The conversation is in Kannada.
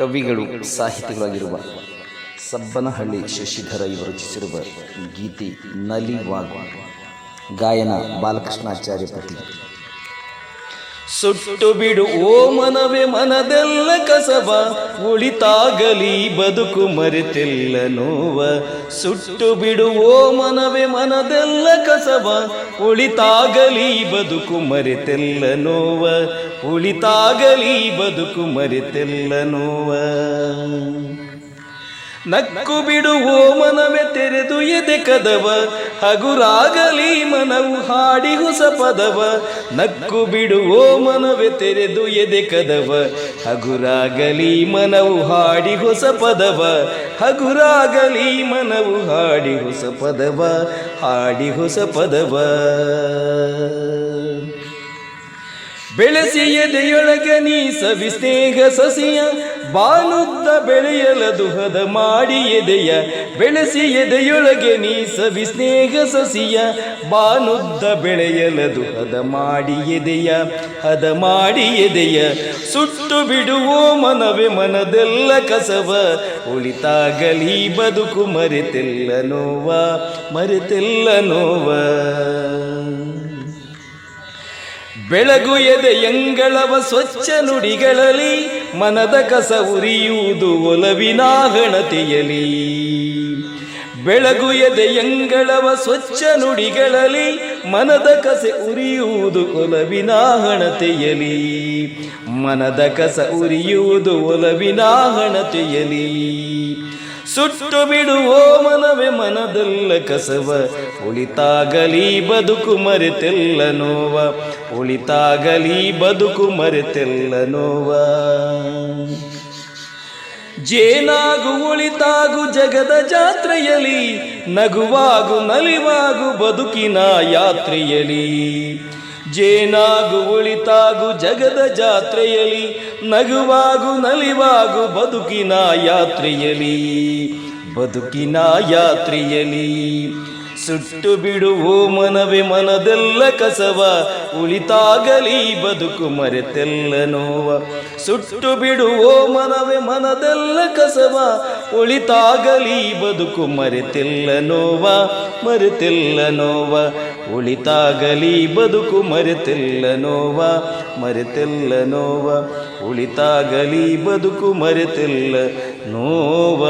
ಕವಿಗಳು ಸಾಹಿತಿಗಳಾಗಿರುವ ಸಬ್ಬನಹಳ್ಳಿ ಶಶಿಧರ ಇವರು ರಚಿಸಿರುವ ಗೀತೆ ನಲಿವಾಗ್. ಗಾಯನ ಬಾಲಕೃಷ್ಣಾಚಾರ್ಯ ಪ್ರತಿ ಸುಟ್ಟು ಬಿಡು, ಓ ಮನವೇ ಮನದೆಲ್ಲ ಕಸಬ ಉಳಿತಾಗಲಿ, ಬದುಕು ಮರೆತಿಲ್ಲ ನೋವ. ಸುಟ್ಟು ಬಿಡು, ಓ ಮನವೇ ಮನದೆಲ್ಲ ಕಸಬ ಉಳಿತಾಗಲಿ, ಬದುಕು ಮರೆತಿಲ್ಲ ನೋವ. ಉಳಿತಾಗಲಿ, ಬದುಕು ಮರೆತಿಲ್ಲ ನೋವ. ನಕ್ಕು ಬಿಡುವೋ ಮನವೇ ತೆರೆದು ಎದೆ ಕದವ, ಹಗುರಾಗಲಿ ಮನವು ಹಾಡಿ ಹೊಸ ಪದವ. ನಕ್ಕು ಬಿಡುವೋ ಮನವೇ ತೆರೆದು ಎದೆ ಕದವ, ಹಗುರಾಗಲಿ ಮನವು ಹಾಡಿ ಹೊಸ ಪದವ. ಹಗುರಾಗಲಿ ಮನವು ಹಾಡಿ ಹೊಸ ಪದವ, ಹಾಡಿ ಹೊಸ ಪದವ. ಬೆಳೆಸಿ ಎದೆಯೊಳಗ ನೀ ಸವಿಸ್ನೇಹ ಸಸಿಯ. ಬಾನುದ್ದ ಬೆಳೆಯಲ ದುಹದ ಮಾಡಿ ಎದೆಯ ಬೆಳೆಸಿ ಎದೆಯೊಳಗೆ ನೀ ಸವಿ ಸ್ನೇಹ ಸಸಿಯ. ಬಾನುದ್ದ ಬೆಳೆಯಲ ದುಹದ ಮಾಡಿ ಎದೆಯ ಹದ ಮಾಡಿ ಎದೆಯ ಸುಟ್ಟು ಬಿಡುವೋ ಮನವೇ ಮನದೆಲ್ಲ ಕಸವ. ಉಳಿತಾಗಲಿ ಬದುಕು ಮರೆತೆಲ್ಲ ನೋವ. ಮರೆತೆಲ್ಲ ನೋವ. ಬೆಳಗು ಎದೆ ಎಂಗಳವ ಸ್ವಚ್ಛ ನುಡಿಗಳಲ್ಲಿ ಮನದ ಕಸ ಉರಿಯುವುದು ಒಲವಿನ ಹಣತೆಯಲಿ ಬೆಳಗು ಎದೆ ಎಂಗಳವ ಸ್ವಚ್ಛ ನುಡಿಗಳಲ್ಲಿ ಮನದ ಕಸೆ ಉರಿಯುವುದು ಒಲವಿನ ಹಣತೆಯಲಿ ಮನದ ಕಸ ಉರಿಯುವುದು ಒಲವಿನ ಹಣತೆಯಲಿ ಸುಟ್ಟು ಬಿಡುವೋ ಮನವೇ ಮನದಲ್ಲ ಕಸವ. ಉಳಿತಾಗಲಿ ಬದುಕು ಮರೆತೆಲ್ಲ ನೋವ. ಉಳಿತಾಗಲಿ ಬದುಕು ಮರೆತೆಲ್ಲ ನೋವ. ಜೇನಾಗು ಉಳಿತಾಗು ಜಗದ ಜಾತ್ರೆಯಲಿ, ನಗುವಾಗು ನಲಿವಾಗು ಬದುಕಿನ ಯಾತ್ರೆಯಲಿ. ಜೇನಾಗು ಉಳಿತಾಗು ಜಗದ ಜಾತ್ರೆಯಲಿ, ನಗುವಾಗು ನಲಿವಾಗು ಬದುಕಿನ ಯಾತ್ರೆಯಲಿ ಬದುಕಿನ ಯಾತ್ರೆಯಲಿ. ಸುಟ್ಟು ಬಿಡುವೋ ಮನವೇ ಮನದೆಲ್ಲ ಕಸವ, ಉಳಿತಾಗಲಿ ಬದುಕು ಮರೆತೆಲ್ಲ ನೋವ. ಸುಟ್ಟು ಬಿಡುವೋ ಮನವೇ ಮನದೆಲ್ಲ ಕಸವ, ಉಳಿತಾಗಲಿ ಬದುಕು ಮರೆತೆಲ್ಲ ನೋವ ಮರೆತೆಲ್ಲ ನೋವ. ಉಳಿತಾಗಲಿ ಬದುಕು ಮರೆತೆಲ್ಲ ನೋವ ಮರೆತೆಲ್ಲ ನೋವ. ಉಳಿತಾಗಲಿ ಬದುಕು ಮರೆತೆಲ್ಲ ನೋವ.